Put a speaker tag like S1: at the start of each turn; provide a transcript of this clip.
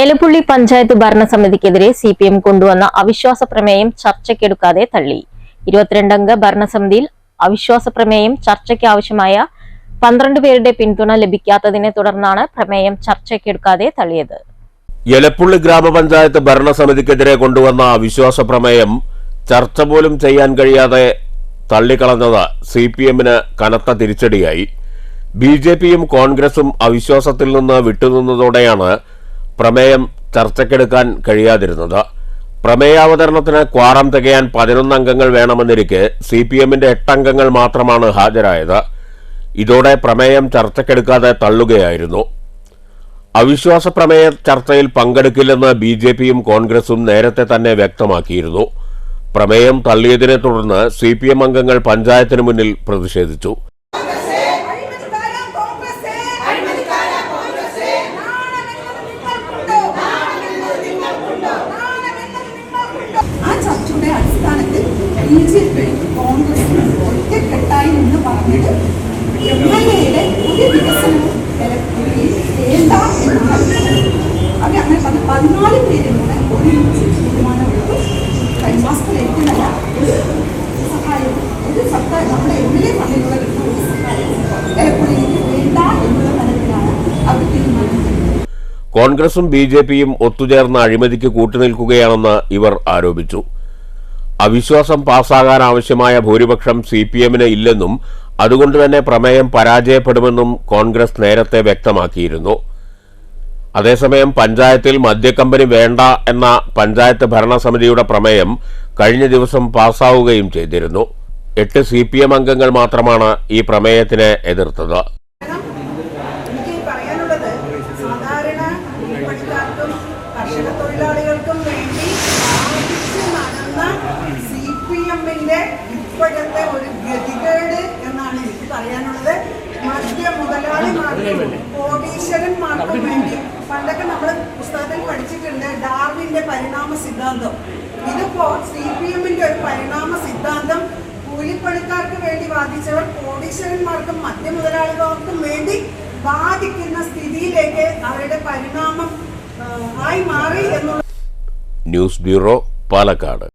S1: എലപ്പുള്ളി പഞ്ചായത്ത് ഭരണസമിതിക്കെതിരെ C P M കൊണ്ടുവന്ന അവിശ്വാസ പ്രമേയം ചർച്ചയ്ക്കെടുക്കാതെ തള്ളി. ഇരുപത്തിരണ്ടംഗ ഭരണസമിതിയിൽ അവിശ്വാസ പ്രമേയം ചർച്ചയ്ക്ക് ആവശ്യമായ പന്ത്രണ്ട് പേരുടെ പിന്തുണ ലഭിക്കാത്തതിനെ തുടർന്നാണ് പ്രമേയം ചർച്ചയ്ക്കെടുക്കാതെ തള്ളിയത്.
S2: എലപ്പുള്ളി ഗ്രാമപഞ്ചായത്ത് ഭരണസമിതിക്കെതിരെ കൊണ്ടുവന്ന അവിശ്വാസ പ്രമേയം ചർച്ച പോലും ചെയ്യാൻ കഴിയാതെ തള്ളിക്കളഞ്ഞത് സി പി എമ്മിന് കനത്ത തിരിച്ചടിയായി. ബി ജെ പിയും കോൺഗ്രസും അവിശ്വാസത്തിൽ നിന്ന് വിട്ടുനിന്നതോടെയാണ് പ്രമേയം ചർച്ചയ്ക്കെടുക്കാൻ കഴിയാതിരുന്നത്. പ്രമേയാവതരണത്തിന് ക്വാറം തികയാൻ പതിനൊന്ന് അംഗങ്ങൾ വേണമെന്നിരിക്കെ സി പി എമ്മിന്റെ എട്ടംഗങ്ങൾ മാത്രമാണ് ഹാജരായത്. ഇതോടെ പ്രമേയം ചർച്ചയ്ക്കെടുക്കാതെ തള്ളുകയായിരുന്നു. അവിശ്വാസ പ്രമേയ ചർച്ചയിൽ പങ്കെടുക്കില്ലെന്ന് ബി ജെ പിയും കോൺഗ്രസും നേരത്തെ തന്നെ വ്യക്തമാക്കിയിരുന്നു. പ്രമേയം തള്ളിയതിനെ തുടർന്ന് സി പി എം അംഗങ്ങൾ പഞ്ചായത്തിന് മുന്നിൽ പ്രതിഷേധിച്ചു.
S3: ചർച്ചയുടെ അടിസ്ഥാനത്തിൽ ബി ജെ പി കോൺഗ്രസിനും ഒറ്റക്കെട്ടായി എന്ന് പറഞ്ഞിട്ട് എയുടെ ഒരു വികസനവും വേണ്ട പറഞ്ഞ പതിനാല് പേരും കൂടെ ഒരുമിച്ച് തീരുമാനമെടുത്തു. ഒരു സഹായം ഒരു സർക്കാർ നമ്മുടെ എം എൽ എ അവർ തീരുമാനിച്ചത്.
S2: കോൺഗ്രസും ബി ജെ പിയും ഒത്തുചേർന്ന് അഴിമതിക്ക് കൂട്ടുനിൽക്കുകയാണെന്ന് ഇവർ ആരോപിച്ചു. അവിശ്വാസം പാസ്സാകാൻ ആവശ്യമായ ഭൂരിപക്ഷം സി പി എമ്മിന് ഇല്ലെന്നും അതുകൊണ്ട് തന്നെ പ്രമേയം പരാജയപ്പെടുമെന്നും കോൺഗ്രസ് നേരത്തെ വ്യക്തമാക്കിയിരുന്നു. അതേസമയം പഞ്ചായത്തിൽ മദ്യക്കമ്പനി വേണ്ട എന്ന പഞ്ചായത്ത് ഭരണസമിതിയുടെ പ്രമേയം കഴിഞ്ഞ ദിവസം പാസ്സാവുകയും ചെയ്തിരുന്നു. എട്ട് സി പി എം അംഗങ്ങൾ മാത്രമാണ് ഈ പ്രമേയത്തിനെ എതിർത്തത്.
S3: സാധാരണ കർഷക തൊഴിലാളികൾക്കും വേണ്ടി നടന്ന സി പി എമ്മിന്റെ ഇപ്പോഴത്തെ ഒരു ഗതികേട് എന്നാണ് എനിക്ക് പറയാനുള്ളത്. മധ്യ മുതലാളിമാർക്കും കോടീശ്വരന്മാർക്കും വേണ്ടി പണ്ടൊക്കെ നമ്മൾ പുസ്തകത്തിൽ പഠിച്ചിട്ടുണ്ട് ഡാർവിന്റെ പരിണാമ സിദ്ധാന്തം. ഇതിപ്പോ സി പി എമ്മിന്റെ ഒരു പരിണാമ സിദ്ധാന്തം കൂലിപ്പണിക്കാർക്ക് വേണ്ടി വാദിച്ചവർ കോടീശ്വരന്മാർക്കും മധ്യ മുതലാളികൾക്കും വേണ്ടി ബാധിക്കുന്ന സ്ഥിതിയിലേക്ക് അവരുടെ പരിണാമം ആയി മാറി എന്നുള്ള
S2: ന്യൂസ് ബ്യൂറോ പാലക്കാട്.